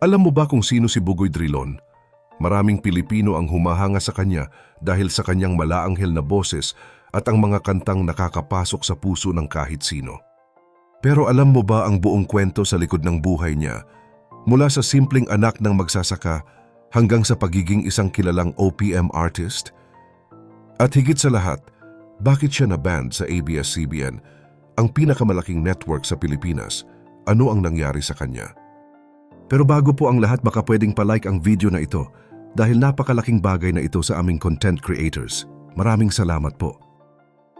Alam mo ba kung sino si Bugoy Drilon? Maraming Pilipino ang humahanga sa kanya dahil sa kanyang malaanghel na boses at ang mga kantang nakakapasok sa puso ng kahit sino. Pero alam mo ba ang buong kwento sa likod ng buhay niya? Mula sa simpleng anak ng magsasaka hanggang sa pagiging isang kilalang OPM artist? At higit sa lahat, bakit siya na-banned sa ABS-CBN, ang pinakamalaking network sa Pilipinas? Ano ang nangyari sa kanya? Pero bago po ang lahat baka pwedeng palike ang video na ito dahil napakalaking bagay na ito sa aming content creators. Maraming salamat po.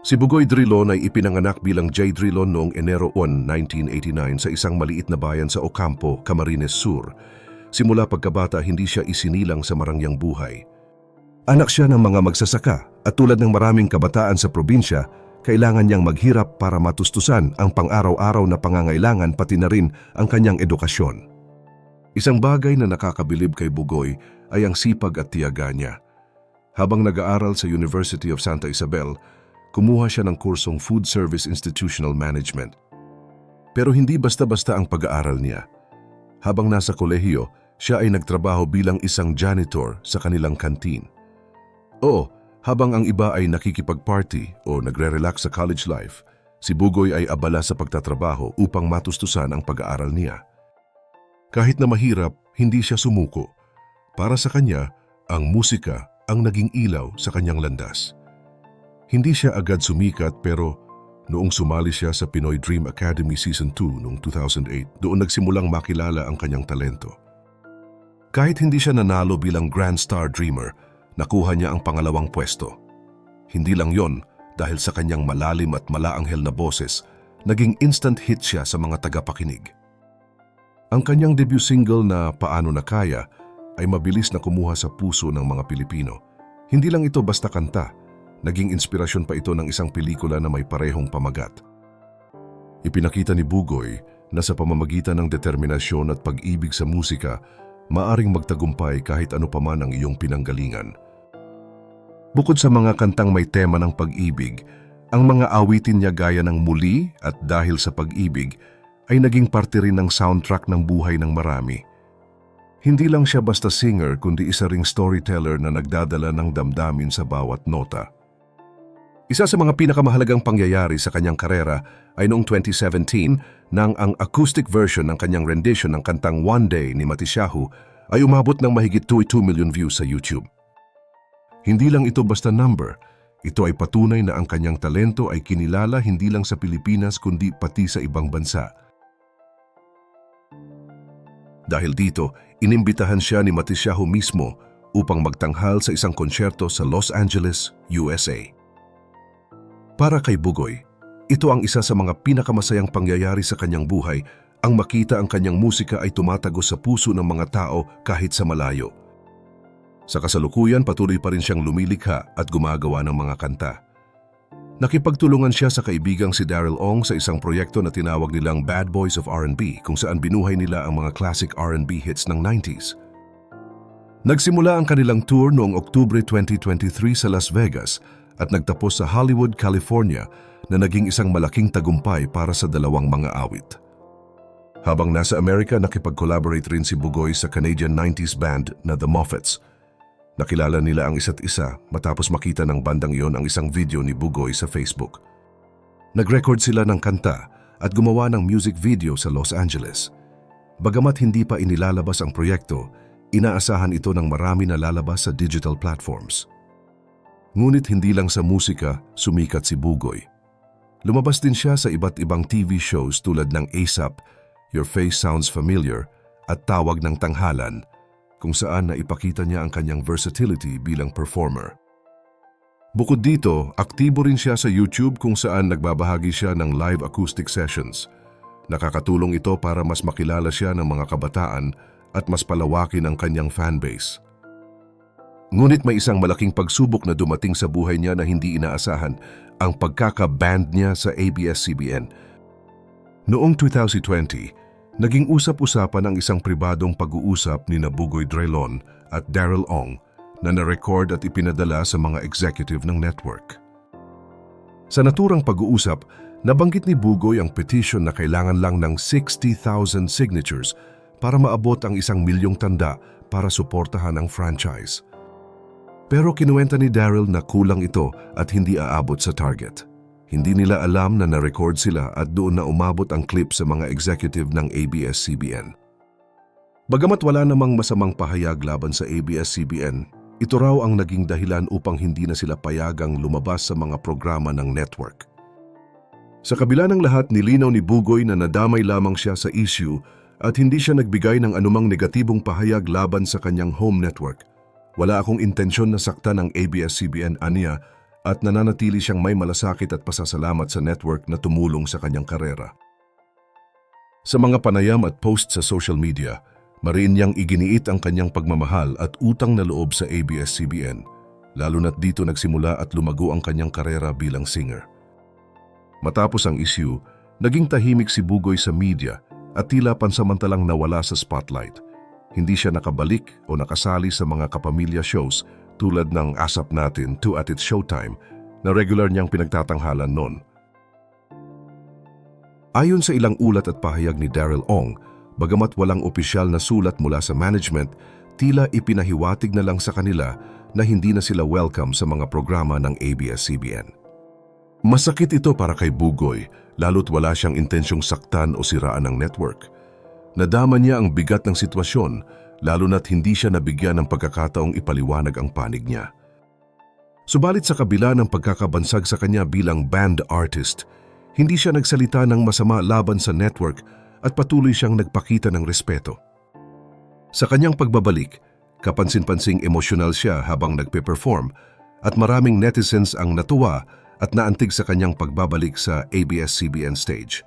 Si Bugoy Drilon ay ipinanganak bilang J. Drilon noong Enero 1, 1989 sa isang maliit na bayan sa Ocampo, Camarines Sur. Simula pagkabata hindi siya isinilang sa marangyang buhay. Anak siya ng mga magsasaka at tulad ng maraming kabataan sa probinsya, kailangan niyang maghirap para matustusan ang pang-araw-araw na pangangailangan pati na rin ang kanyang edukasyon. Isang bagay na nakakabilib kay Bugoy ay ang sipag at tiyaga niya. Habang nag-aaral sa University of Santa Isabel, kumuha siya ng kursong Food Service Institutional Management. Pero hindi basta-basta ang pag-aaral niya. Habang nasa kolehiyo, siya ay nagtrabaho bilang isang janitor sa kanilang kantin. Oo, habang ang iba ay nakikipag-party o nagre-relax sa college life, si Bugoy ay abala sa pagtatrabaho upang matustusan ang pag-aaral niya. Kahit na mahirap, hindi siya sumuko. Para sa kanya, ang musika ang naging ilaw sa kanyang landas. Hindi siya agad sumikat pero noong sumali siya sa Pinoy Dream Academy Season 2 noong 2008, doon nagsimulang makilala ang kanyang talento. Kahit hindi siya nanalo bilang Grand Star Dreamer, nakuha niya ang pangalawang pwesto. Hindi lang yon dahil sa kanyang malalim at malaanghel na boses, naging instant hit siya sa mga tagapakinig. Ang kanyang debut single na Paano na Kaya ay mabilis na kumuha sa puso ng mga Pilipino. Hindi lang ito basta kanta, naging inspirasyon pa ito ng isang pelikula na may parehong pamagat. Ipinakita ni Bugoy na sa pamamagitan ng determinasyon at pag-ibig sa musika, maaring magtagumpay kahit ano paman ang iyong pinanggalingan. Bukod sa mga kantang may tema ng pag-ibig, ang mga awitin niya gaya ng muli at dahil sa pag-ibig ay naging parte rin ng soundtrack ng buhay ng marami. Hindi lang siya basta singer kundi isa ring storyteller na nagdadala ng damdamin sa bawat nota. Isa sa mga pinakamahalagang pangyayari sa kanyang karera ay noong 2017 nang ang acoustic version ng kanyang rendition ng kantang One Day ni Matisyahu ay umabot ng mahigit 2.2 million views sa YouTube. Hindi lang ito basta number, ito ay patunay na ang kanyang talento ay kinilala hindi lang sa Pilipinas kundi pati sa ibang bansa. Dahil dito, inimbitahan siya ni Matisyahu mismo upang magtanghal sa isang konsyerto sa Los Angeles, USA. Para kay Bugoy, ito ang isa sa mga pinakamasayang pangyayari sa kanyang buhay ang makita ang kanyang musika ay tumatagos sa puso ng mga tao kahit sa malayo. Sa kasalukuyan, patuloy pa rin siyang lumilikha at gumagawa ng mga kanta. Nakipagtulungan siya sa kaibigang si Daryl Ong sa isang proyekto na tinawag nilang Bad Boys of R&B kung saan binuhay nila ang mga classic R&B hits ng 90s. Nagsimula ang kanilang tour noong Oktubre 2023 sa Las Vegas at nagtapos sa Hollywood, California na naging isang malaking tagumpay para sa dalawang mga awit. Habang nasa Amerika, nakipag-collaborate rin si Bugoy sa Canadian 90s band na The Moffats – Nakilala nila ang isa't isa matapos makita ng bandang iyon ang isang video ni Bugoy sa Facebook. Nag-record sila ng kanta at gumawa ng music video sa Los Angeles. Bagamat hindi pa inilalabas ang proyekto, inaasahan ito ng marami na lalabas sa digital platforms. Ngunit hindi lang sa musika sumikat si Bugoy. Lumabas din siya sa iba't ibang TV shows tulad ng ASAP, Your Face Sounds Familiar at Tawag ng Tanghalan – kung saan naipakita niya ang kanyang versatility bilang performer. Bukod dito, aktibo rin siya sa YouTube kung saan nagbabahagi siya ng live acoustic sessions. Nakakatulong ito para mas makilala siya ng mga kabataan at mas palawakin ang kanyang fanbase. Ngunit may isang malaking pagsubok na dumating sa buhay niya na hindi inaasahan, ang pagkaka-band niya sa ABS-CBN. Noong 2020, Naging usap-usapan ang isang pribadong pag-uusap ni Nabugoy Drelon at Daryl Ong na na-record at ipinadala sa mga executive ng network. Sa naturang pag-uusap, nabanggit ni Bugoy ang petition na kailangan lang ng 60,000 signatures para maabot ang isang milyong tanda para suportahan ang franchise. Pero kinuwenta ni Daryl na kulang ito at hindi aabot sa target. Hindi nila alam na na-record sila at doon na umabot ang clip sa mga executive ng ABS-CBN. Bagamat wala namang masamang pahayag laban sa ABS-CBN, ito raw ang naging dahilan upang hindi na sila payagang lumabas sa mga programa ng network. Sa kabila ng lahat, nilinaw ni Bugoy na nadamay lamang siya sa issue at hindi siya nagbigay ng anumang negatibong pahayag laban sa kanyang home network. Wala akong intensyon na saktan ang ABS-CBN aniya at nananatili siyang may malasakit at pasasalamat sa network na tumulong sa kanyang karera. Sa mga panayam at post sa social media, mariin niyang iginiit ang kanyang pagmamahal at utang na loob sa ABS-CBN, lalo na't dito nagsimula at lumago ang kanyang karera bilang singer. Matapos ang issue, naging tahimik si Bugoy sa media at tila pansamantalang nawala sa spotlight. Hindi siya nakabalik o nakasali sa mga kapamilya shows tulad ng Asap Natin to at its Showtime na regular niyang pinagtatanghalan noon. Ayon sa ilang ulat at pahayag ni Daryl Ong, bagamat walang opisyal na sulat mula sa management, tila ipinahiwatig na lang sa kanila na hindi na sila welcome sa mga programa ng ABS-CBN. Masakit ito para kay Bugoy, lalo't wala siyang intensyong saktan o siraan ng network. Nadama niya ang bigat ng sitwasyon, lalo na't hindi siya nabigyan ng pagkakataong ipaliwanag ang panig niya. Subalit sa kabila ng pagkakabansag sa kanya bilang band artist, hindi siya nagsalita ng masama laban sa network at patuloy siyang nagpakita ng respeto. Sa kanyang pagbabalik, kapansin-pansing emosyonal siya habang nagpe-perform at maraming netizens ang natuwa at naantig sa kanyang pagbabalik sa ABS-CBN stage.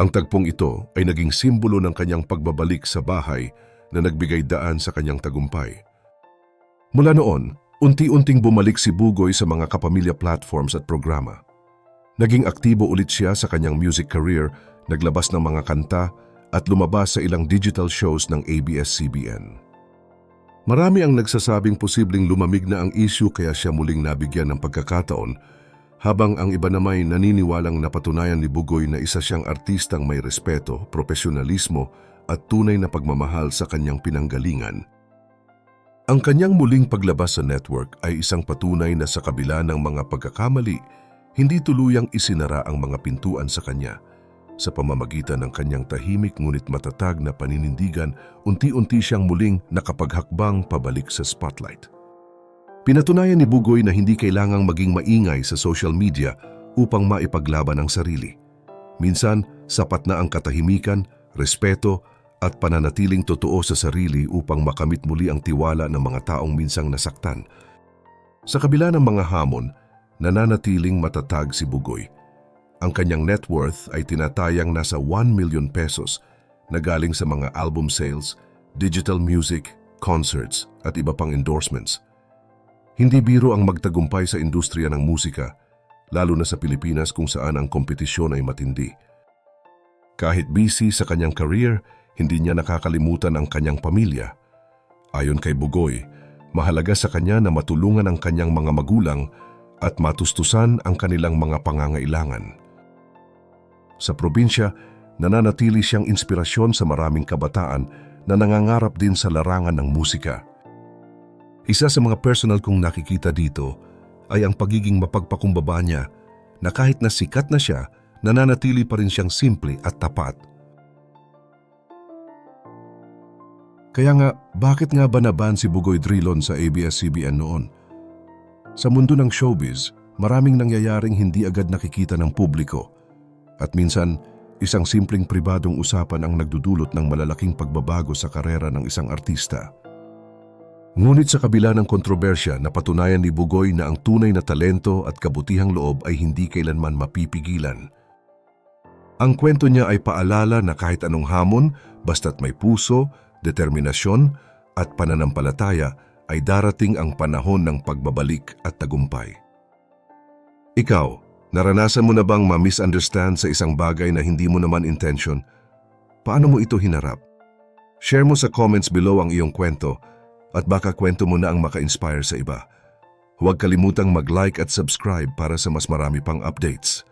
Ang tagpong ito ay naging simbolo ng kanyang pagbabalik sa bahay na nagbigay daan sa kanyang tagumpay. Mula noon, unti-unting bumalik si Bugoy sa mga kapamilya platforms at programa. Naging aktibo ulit siya sa kanyang music career, naglabas ng mga kanta at lumabas sa ilang digital shows ng ABS-CBN. Marami ang nagsasabing posibleng lumamig na ang issue kaya siya muling nabigyan ng pagkakataon habang ang iba namay naniniwalang napatunayan ni Bugoy na isa siyang artistang may respeto, profesionalismo at tunay na pagmamahal sa kanyang pinanggalingan. Ang kanyang muling paglabas sa network ay isang patunay na sa kabila ng mga pagkakamali, hindi tuluyang isinara ang mga pintuan sa kanya. Sa pamamagitan ng kanyang tahimik ngunit matatag na paninindigan, unti-unti siyang muling nakapaghakbang pabalik sa spotlight. Pinatunayan ni Bugoy na hindi kailangang maging maingay sa social media upang maipaglaban ang sarili. Minsan, sapat na ang katahimikan, respeto at pananatiling totoo sa sarili upang makamit muli ang tiwala ng mga taong minsang nasaktan. Sa kabila ng mga hamon, nananatiling matatag si Bugoy. Ang kanyang net worth ay tinatayang nasa 1 million pesos na galing sa mga album sales, digital music, concerts at iba pang endorsements. Hindi biro ang magtagumpay sa industriya ng musika, lalo na sa Pilipinas kung saan ang kompetisyon ay matindi. Kahit busy sa kanyang career, hindi niya nakakalimutan ang kanyang pamilya. Ayon kay Bugoy, mahalaga sa kanya na matulungan ang kanyang mga magulang at matustusan ang kanilang mga pangangailangan. Sa probinsya, nananatili siyang inspirasyon sa maraming kabataan na nangangarap din sa larangan ng musika. Isa sa mga personal kong nakikita dito ay ang pagiging mapagpakumbaba niya na kahit na sikat na siya, nananatili pa rin siyang simple at tapat. Kaya nga, bakit nga ba naban si Bugoy Drilon sa ABS-CBN noon? Sa mundo ng showbiz, maraming nangyayaring hindi agad nakikita ng publiko. At minsan, isang simpleng pribadong usapan ang nagdudulot ng malalaking pagbabago sa karera ng isang artista. Ngunit sa kabila ng kontrobersya, napatunayan ni Bugoy na ang tunay na talento at kabutihang loob ay hindi kailanman mapipigilan. Ang kwento niya ay paalala na kahit anong hamon, basta't may puso, determinasyon at pananampalataya, ay darating ang panahon ng pagbabalik at tagumpay. Ikaw, naranasan mo na bang ma-misunderstand sa isang bagay na hindi mo naman intention? Paano mo ito hinarap? Share mo sa comments below ang iyong kwento at baka kwento mo na ang maka-inspire sa iba. Huwag kalimutang mag-like at subscribe para sa mas marami pang updates.